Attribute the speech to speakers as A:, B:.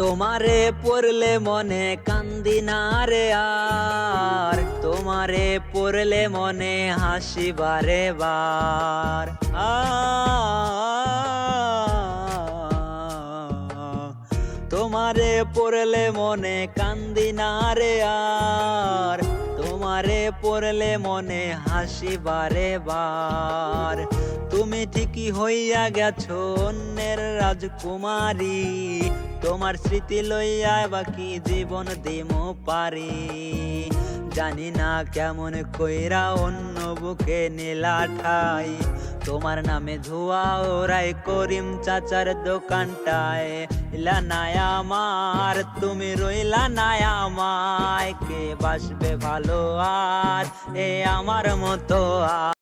A: তোমারে পড়লে মনে কান্দি না রে আর। তোমারে পড়লে মনে হাসি বারে বার। তোমারে পড়লে মনে কান্দি না রে আর। পড়লে মনে হাসি বারে বার। তুমি ঠিকই হইয়া গেছো, অন্যের রাজকুমারী। তোমার স্মৃতি লইয়া বাকি জীবন দিমো পারি। জানি না কেমন কইরা অন্য বুকে নীলা ঠাই। তোমার নামে ধোয়া ওরাই করিম চাচার দোকানটায়। ইলা নাই আমার, তুমি রইলা নাই আমায়। কে বাসবে ভালো আর এ আমার মতো আর।